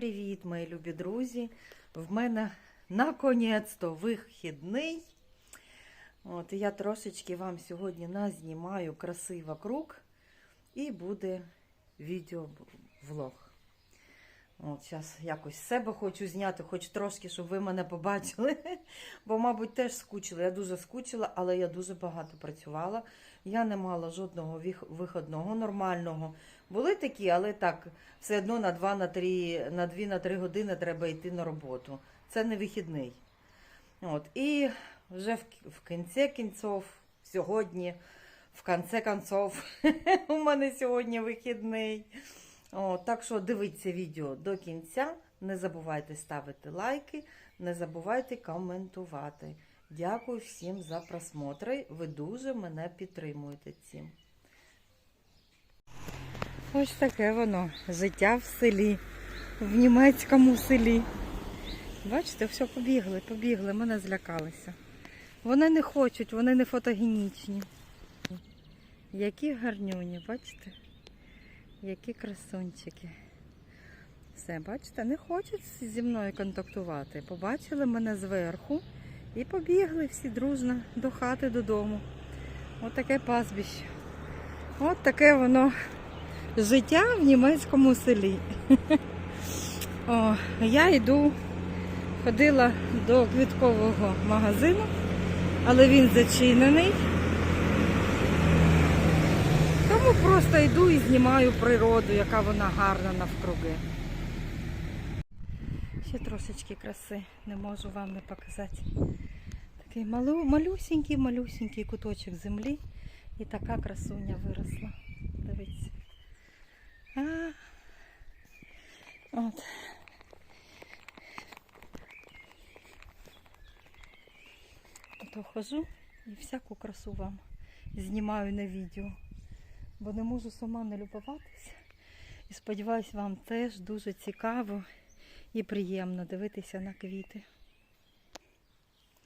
привіт, мої любі друзі! В мене наконець-то вихідний. От, я трошечки вам сьогодні назнімаю красиво круг і буде відеовлог. От, зараз якось себе хочу зняти, хоч трошки, щоб ви мене побачили. Бо, мабуть, теж скучила. Я дуже скучила, але я дуже багато працювала. Я не мала жодного виходного нормального. Були такі, але так, все одно на 2 на 3, на 2 на 3 години треба йти на роботу. Це не вихідний. От. І вже в, кінці кінців, сьогодні, в кінці кінців, у мене сьогодні вихідний. О, так що дивіться відео до кінця. Не забувайте ставити лайки, не забувайте коментувати. Дякую всім за просмотри. Ви дуже мене підтримуєте цим. Ось таке воно. Життя в селі, в німецькому селі. Бачите, все, побігли, побігли, мене злякалися. Вони не хочуть, вони не фотогенічні. Які гарнюні, бачите? Які красунчики. Все, бачите, не хочуть зі мною контактувати. Побачили мене зверху і побігли всі дружно до хати додому. От таке пастбище. От таке воно життя в німецькому селі. О, я йду, ходила до квіткового магазину, але він зачинений. Тому просто йду і знімаю природу, яка вона гарна навкруги. Ще трошечки краси не можу вам не показати. Такий малу, малюсенький, малюсенький куточок землі. І така красуня виросла. Дивіться. А, от. Ото хожу і всяку красу вам знімаю на відео бо не можу сама не любуватися. І сподіваюсь, вам теж дуже цікаво і приємно дивитися на квіти.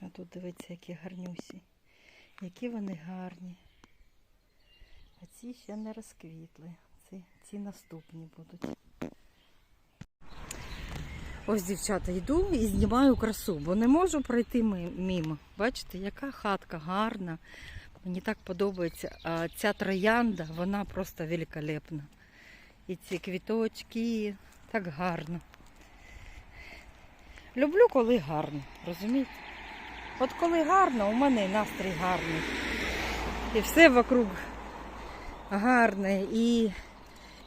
А тут дивіться, які гарнюсі, які вони гарні. А ці ще не розквітли. Ці, ці наступні будуть. Ось, дівчата, йду і знімаю красу, бо не можу пройти ми- мимо. Бачите, яка хатка гарна. Мені так подобається. А ця троянда, вона просто великолепна. І ці квіточки, так гарно. Люблю, коли гарно, розумієте? От коли гарно, у мене і настрій гарний. І все вокруг гарне. І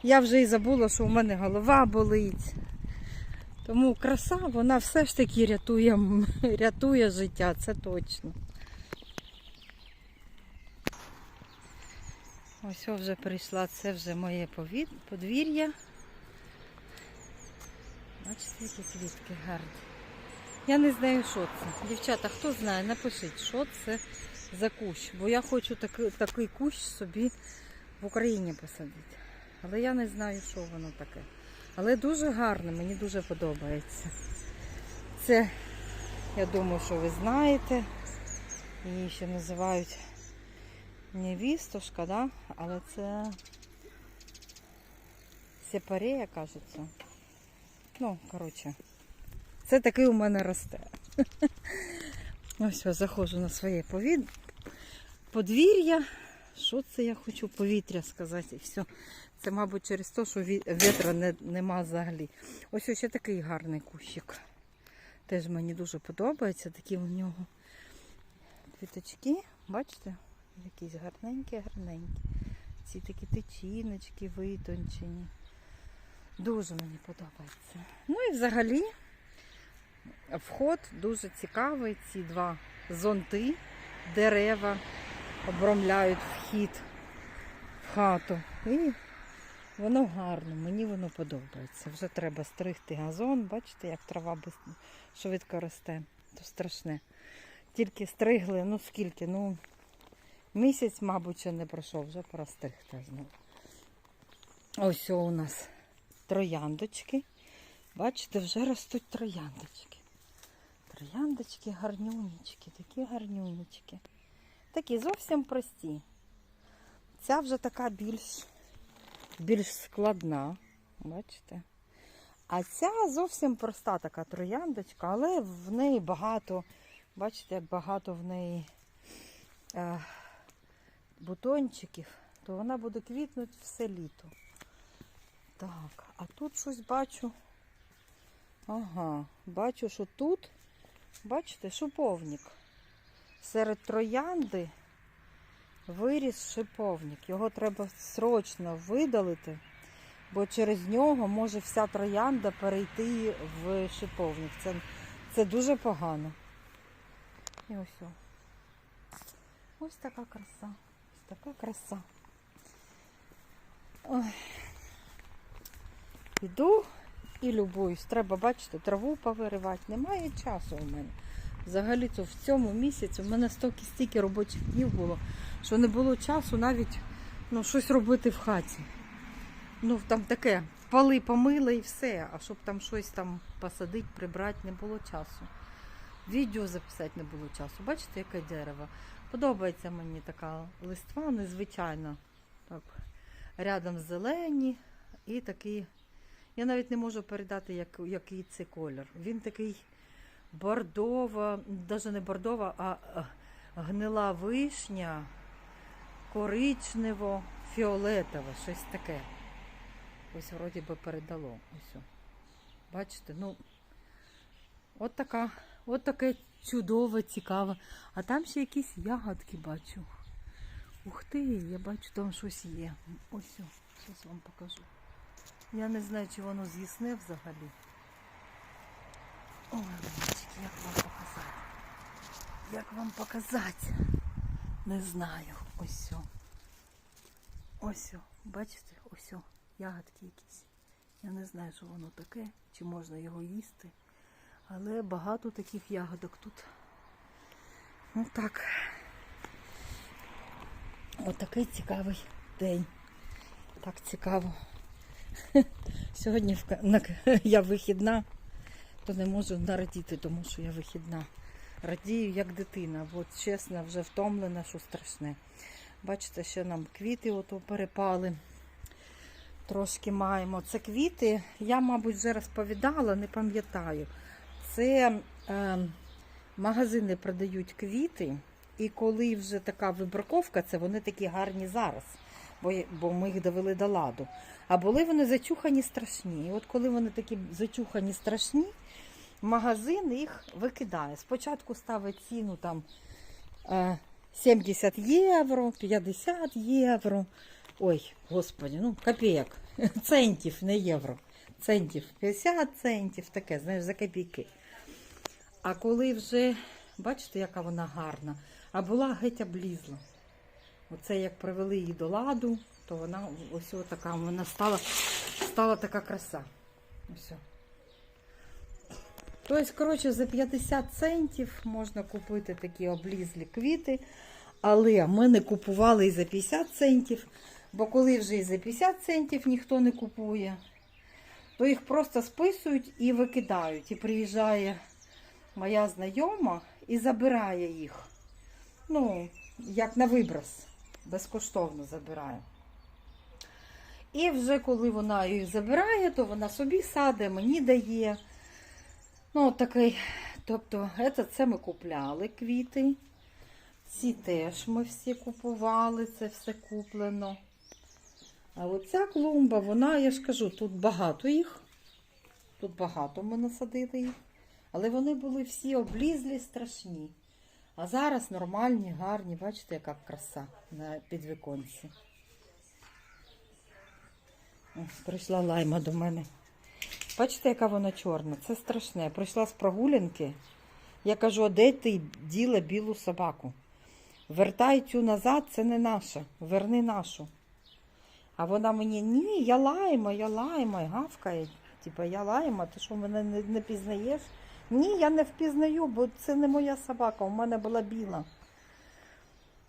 я вже і забула, що у мене голова болить. Тому краса, вона все ж таки рятує, рятує життя, це точно. Ось вже прийшла, це вже моє подвір'я. Бачите, які квітки гарні. Я не знаю, що це. Дівчата, хто знає, напишіть, що це за кущ. Бо я хочу такий, такий кущ собі в Україні посадити. Але я не знаю, що воно таке. Але дуже гарне, мені дуже подобається. Це, я думаю, що ви знаєте. Її ще називають невістушка, да? але це сепарея, кажеться. Ну, коротше, це такий у мене росте. Ось я заходжу на своє повід... подвір'я. Що це я хочу повітря сказати? І все. Це, мабуть, через те, що вітра не, нема взагалі. Ось ще такий гарний кущик. Теж мені дуже подобається. Такі у нього квіточки. Бачите? Якісь гарненькі, гарненькі. Ці такі течіночки витончені. Дуже мені подобається. Ну і взагалі вход дуже цікавий. Ці два зонти, дерева обрамляють вхід в хату. І воно гарно, мені воно подобається. Вже треба стригти газон. Бачите, як трава швидко росте. То страшне. Тільки стригли, ну скільки, ну. Місяць, мабуть, ще не пройшов, вже пора стригти знову. Ось у нас трояндочки. Бачите, вже ростуть трояндочки. Трояндочки гарнюнечки, такі гарнюнечки. Такі зовсім прості. Ця вже така більш, більш складна. Бачите? А ця зовсім проста така трояндочка, але в неї багато, бачите, як багато в неї е, бутончиків, то вона буде квітнути все літо. Так, а тут щось бачу. Ага, бачу, що тут, бачите, шиповник. Серед троянди виріс шиповник. Його треба срочно видалити, бо через нього може вся троянда перейти в шиповник. Це, це дуже погано. І ось. Ось така краса. Така краса. Ой. Іду і любуюсь. Треба, бачите, траву повиривати. Немає часу у мене. Взагалі то в цьому місяці в мене стільки стільки робочих днів було, що не було часу навіть ну, щось робити в хаті. Ну, там таке, поли помили і все, а щоб там щось там посадити, прибрати, не було часу. Відео записати не було часу. Бачите, яке дерево? Подобається мені така листва, незвичайно. Так, рядом зелені і такий. Я навіть не можу передати, як, який це колір. Він такий бордова, навіть не бордова, а а, гнила вишня, коричнево, фіолетове, щось таке. Ось вроді би передало. Ось. Бачите, ну от така, от таке чудове, цікаве. А там ще якісь ягодки бачу. Ух ти, я бачу, там щось є. Ось, зараз вам покажу. Я не знаю, чи воно з'їсне взагалі. Ой, мальчики, як вам показати? Як вам показати? Не знаю. Ось. Ось, бачите, ось ягодки якісь. Я не знаю, що воно таке, чи можна його їсти. Але багато таких ягодок тут. Ну так. Отакий цікавий день. Так цікаво. Сьогодні я вихідна, то не можу нарадіти, тому що я вихідна. Радію як дитина, от чесно, вже втомлена, що страшне. Бачите, ще нам квіти ото перепали. Трошки маємо. Це квіти, я, мабуть, вже розповідала, не пам'ятаю. Це е, магазини продають квіти, і коли вже така вибраковка, це вони такі гарні зараз, бо, бо ми їх довели до ладу. А були вони зачухані страшні. І от коли вони такі зачухані страшні, магазин їх викидає. Спочатку ставить ціну там е, 70 євро, 50 євро. Ой, господи, ну копійок. Центів, не євро. Центів, 50 центів, таке, знаєш, за копійки. А коли вже, бачите, яка вона гарна, а була геть облізла. Оце як привели її до ладу, то вона ось така, вона стала, стала така краса. Ось. Тобто, коротше, за 50 центів можна купити такі облізлі квіти. Але ми не купували і за 50 центів, бо коли вже і за 50 центів ніхто не купує, то їх просто списують і викидають. І приїжджає моя знайома і забирає їх. Ну, як на виброс, безкоштовно забирає. І вже коли вона їх забирає, то вона собі саде, мені дає. Ну, такий, тобто, це, це ми купляли квіти. Ці теж ми всі купували, це все куплено. А оця клумба, вона, я ж кажу, тут багато їх. Тут багато ми насадили їх. Але вони були всі облізлі, страшні. А зараз нормальні, гарні, бачите, яка краса на підвіконці. Ось, Прийшла лайма до мене. Бачите, яка вона чорна? Це страшне. Прийшла з прогулянки. Я кажу, а де ти діла білу собаку? Вертай цю назад, це не наша. Верни нашу. А вона мені, ні, я лайма, я лайма, гавкає. Типа, я лайма, ти що мене не, не пізнаєш? Ні, я не впізнаю, бо це не моя собака, у мене була біла.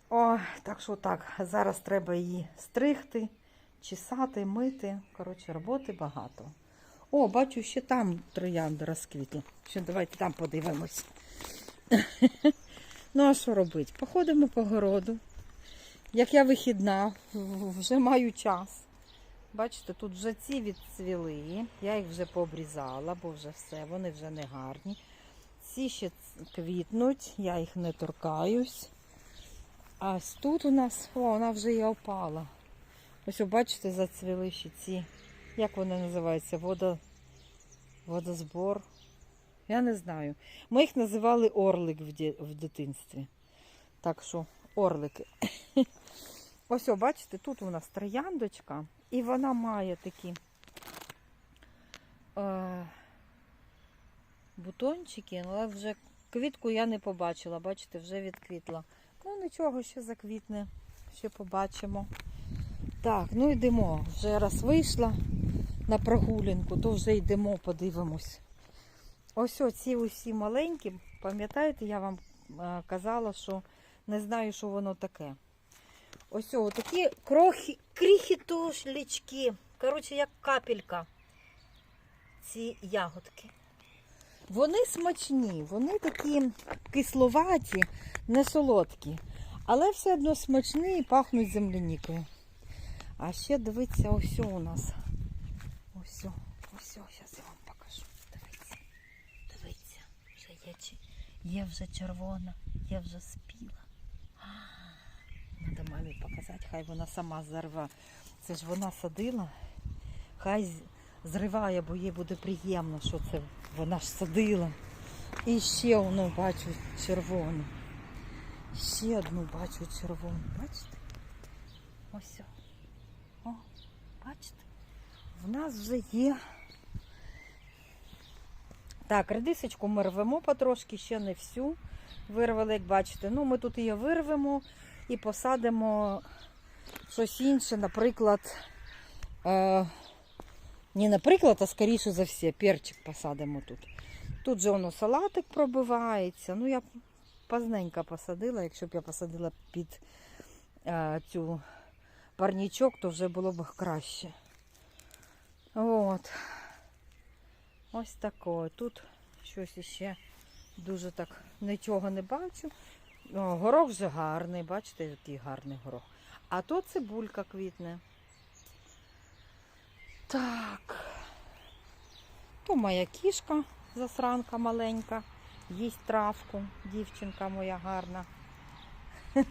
О, так що так, зараз треба її стригти, чесати, мити. Коротше, роботи багато. О, бачу, ще там троянди розквітли. Ще давайте там подивимось. Ну, а що робити? Походимо по городу. Як я вихідна, вже маю час. Бачите, тут вже ці відцвіли. Я їх вже пообрізала, бо вже все, вони вже не гарні. Ці ще квітнуть, я їх не торкаюсь. А ось тут у нас, о, вона вже і опала. Ось, бачите, зацвіли ще ці. Як вони називаються? Водо... Водозбор. Я не знаю. Ми їх називали орлик в, ді... в дитинстві. Так що орлики. Ось, бачите, тут у нас трояндочка, і вона має такі е, бутончики, але вже квітку я не побачила, бачите, вже відквітла. Ну нічого, ще заквітне, ще побачимо. Так, ну йдемо. Вже раз вийшла на прогулянку, то вже йдемо, подивимось. Ось оці усі маленькі, пам'ятаєте, я вам е, казала, що не знаю, що воно таке. Ось о, такі крохи, крихітушлічки. Коротше, як капелька. Ці ягодки. Вони смачні, вони такі кисловаті, не солодкі. Але все одно смачні і пахнуть землянікою. А ще дивіться, ось у нас. Ось, ось, зараз я вам покажу. Дивіться, дивіться, вже є, є вже червона, є вже спіла. Надо мамі показати, хай вона сама зарве. Це ж вона садила, хай зриває, бо їй буде приємно, що це вона ж садила. І ще одну бачу червону. Ще одну бачу червону. Бачите? Ось. О, бачите? В нас вже є. Так, редисочку ми рвемо потрошки, ще не всю вирвали, як бачите. Ну, ми тут її вирвемо і посадимо щось інше, наприклад, е, не наприклад, а скоріше за все, перчик посадимо тут. Тут же воно салатик пробивається. Ну, я позненько посадила. Якщо б я посадила під е, цю парнічок, то вже було б краще. От. Ось таке. Тут щось іще дуже так нічого не бачу. О, горох вже гарний, бачите, який гарний горох. А то цибулька квітне. Так. То моя кішка, засранка маленька, їсть травку, дівчинка моя гарна.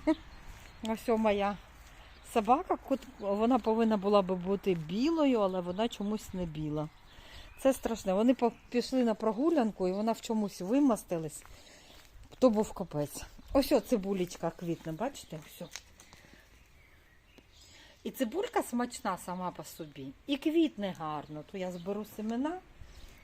Ось моя собака, вона повинна була би бути білою, але вона чомусь не біла. Це страшне. Вони пішли на прогулянку і вона в чомусь вимастилась. То був капець. Ось о, цибулечка квітне, бачите? О. І цибулька смачна сама по собі. І квітне гарно. То я зберу семена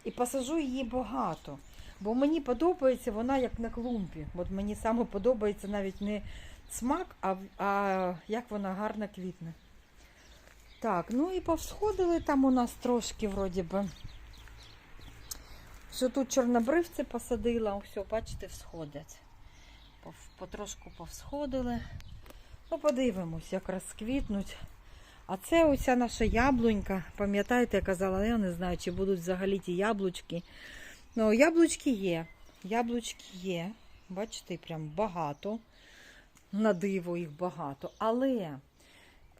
і посажу її багато. Бо мені подобається вона як на клумбі. От мені саме подобається навіть не смак, а, а як вона гарно квітне. Так, ну і повсходили там у нас трошки, вроді би. Що тут чорнобривці посадила, все, бачите, всходять. Потрошку повсходили. Ну, подивимось, як розквітнуть. А це оця наша яблунька. Пам'ятаєте, я казала, я не знаю, чи будуть взагалі ті яблучки. Ну, яблучки є. Яблучки є. Бачите, прям багато. На диво їх багато. Але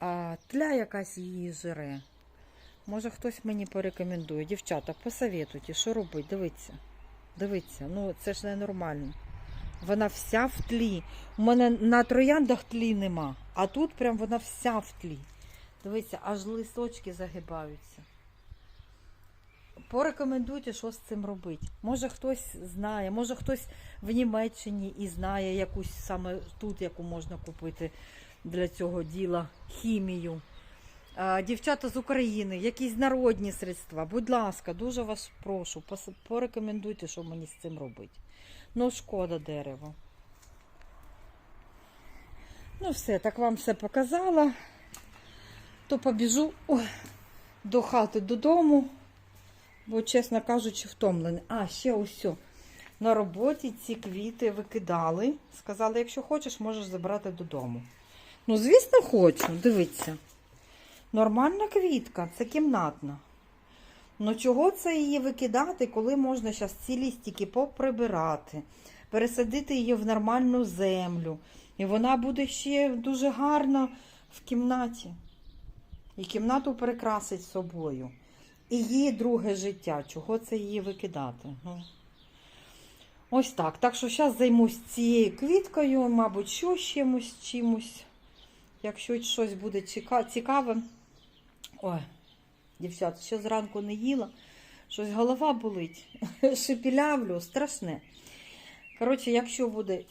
а, тля якась її жире. Може хтось мені порекомендує. Дівчата, посоветуйте, що робити? Дивіться. Дивіться, ну це ж ненормально. Вона вся в тлі. У мене на трояндах тлі нема, а тут прям вона вся в тлі. Дивіться, аж листочки загибаються. Порекомендуйте, що з цим робити. Може хтось знає, може хтось в Німеччині і знає якусь саме тут, яку можна купити для цього діла хімію. Дівчата з України, якісь народні средства. Будь ласка, дуже вас прошу, порекомендуйте, що мені з цим робити. Ну, шкода дерева. Ну, все, так вам все показала. То побіжу до хати додому, бо, чесно кажучи, втомлений. А, ще ось. На роботі ці квіти викидали. Сказали, якщо хочеш, можеш забрати додому. Ну, звісно, хочу, дивіться. Нормальна квітка, це кімнатна. Ну чого це її викидати, коли можна зараз ці лістики поприбирати, пересадити її в нормальну землю. І вона буде ще дуже гарна в кімнаті. і кімнату прикрасить собою. І її друге життя. Чого це її викидати? Ну. Ось так. Так що зараз займусь цією квіткою, мабуть, що чимось, чимось. Якщо щось буде цікаве. Ой, дівчат, ще зранку не їла. Щось голова болить. Шепілявлю, страшне. Коротше, якщо буде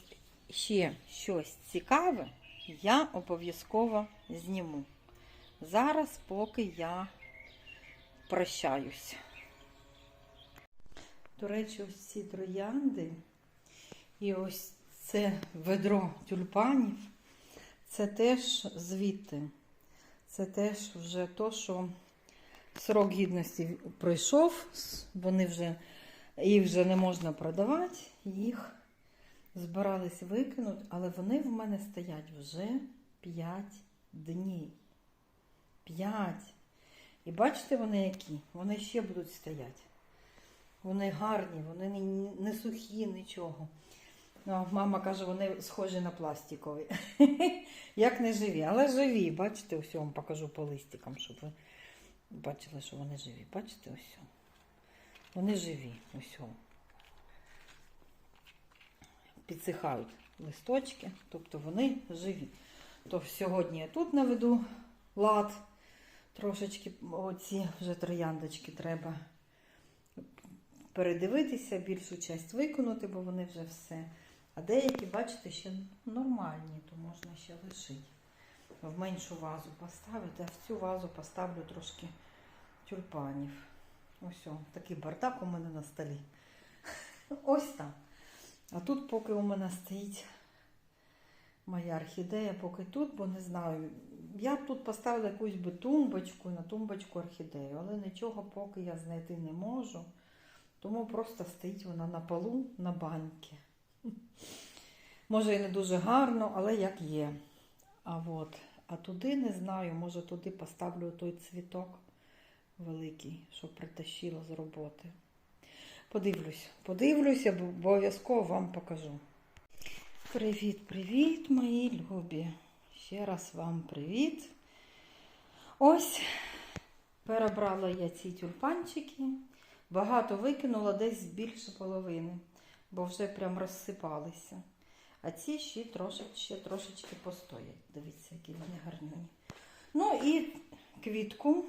ще щось цікаве, я обов'язково зніму. Зараз, поки я прощаюсь. До речі, ось ці троянди і ось це ведро тюльпанів. Це теж звідти. Це теж вже то, що срок гідності пройшов, вони вже, їх вже не можна продавати, їх збирались викинути, але вони в мене стоять вже 5 днів. 5. І бачите, вони які? Вони ще будуть стояти. Вони гарні, вони не, сухі, нічого. Ну, мама каже, вони схожі на пластикові. Як не живі, але живі. Бачите, ось я вам покажу по листикам, щоб ви бачили, що вони живі. Бачите, ось. Вони живі. Ось. Підсихають листочки, тобто вони живі. То сьогодні я тут наведу лад. Трошечки оці вже трояндочки треба передивитися, більшу часть виконати, бо вони вже все. А деякі, бачите, ще нормальні, то можна ще лишити. В меншу вазу поставити, а в цю вазу поставлю трошки тюльпанів. Ось такий бардак у мене на столі. Ось так. А тут поки у мене стоїть моя орхідея, поки тут, бо не знаю. Я б тут поставила якусь би тумбочку, на тумбочку орхідею, але нічого поки я знайти не можу. Тому просто стоїть вона на полу на баньки. Може і не дуже гарно, але як є. А от, а туди не знаю, може туди поставлю той цвіток великий, що притащила з роботи. Подивлюсь, подивлюся, бо обов'язково вам покажу. Привіт, привіт, мої любі. Ще раз вам привіт. Ось перебрала я ці тюльпанчики. Багато викинула десь більше половини, бо вже прям розсипалися. А ці ще трошечки, ще трошечки постоять. Дивіться, які вони гарні. Ну і квітку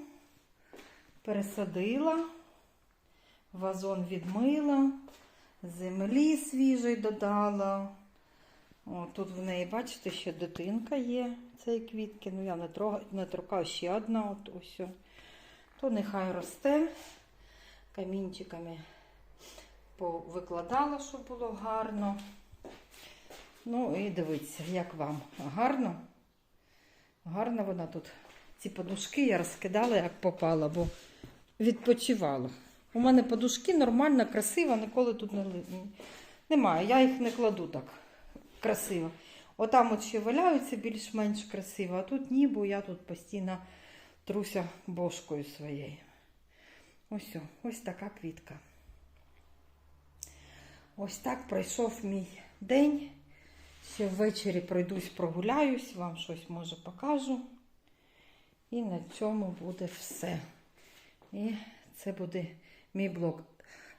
пересадила, вазон відмила, землі свіжої додала. О, тут в неї, бачите, ще дитинка є цієї квітки. Ну, я не трогаю, не торкаю ще одна. От ось. То нехай росте. Камінчиками повикладала, щоб було гарно. Ну і дивіться, як вам. Гарно? Гарно вона тут. Ці подушки я розкидала, як попала, бо відпочивала. У мене подушки нормально, красиво, ніколи тут не немає. Я їх не кладу так красиво. Отам от ще валяються більш-менш красиво, а тут ні, бо я тут постійно труся бошкою своєю. Ось, ось така квітка. Ось так пройшов мій день. Ще ввечері пройдусь, прогуляюсь, вам щось може покажу. І на цьому буде все. І це буде мій блог.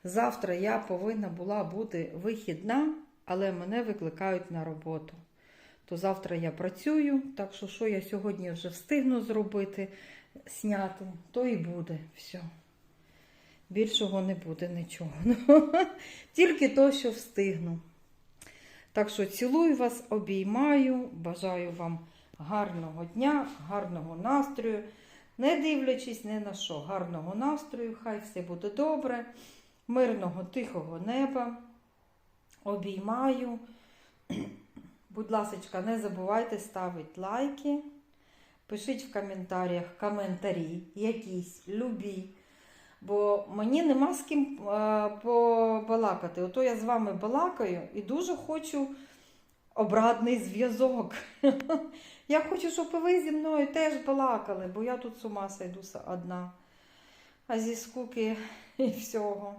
Завтра я повинна була бути вихідна, але мене викликають на роботу. То завтра я працюю, так що, що я сьогодні вже встигну зробити, зняти, то і буде все. Більшого не буде нічого. Тільки то, що встигну. Так що цілую вас, обіймаю, бажаю вам гарного дня, гарного настрою. Не дивлячись ні на що, гарного настрою, хай все буде добре, мирного, тихого неба. Обіймаю. Будь ласка, не забувайте ставити лайки. Пишіть в коментарях коментарі, якісь, любі. Бо мені нема з ким е, побалакати. Ото я з вами балакаю і дуже хочу обратний зв'язок. Я хочу, щоб ви зі мною теж балакали, бо я тут з ума сойду одна. А зі скуки і всього.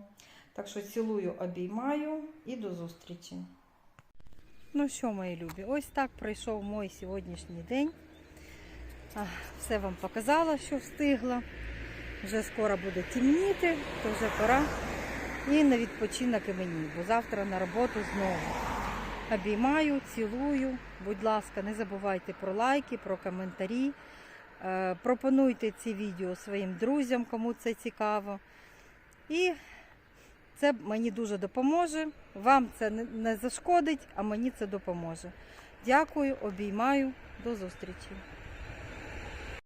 Так що цілую, обіймаю і до зустрічі. Ну що, мої любі, ось так пройшов мій сьогоднішній день. Все вам показала, що встигла. Вже скоро буде темніти, то вже пора. І на відпочинок і мені, бо завтра на роботу знову. Обіймаю, цілую. Будь ласка, не забувайте про лайки, про коментарі. Е, Пропонуйте ці відео своїм друзям, кому це цікаво. І це мені дуже допоможе. Вам це не зашкодить, а мені це допоможе. Дякую, обіймаю, до зустрічі.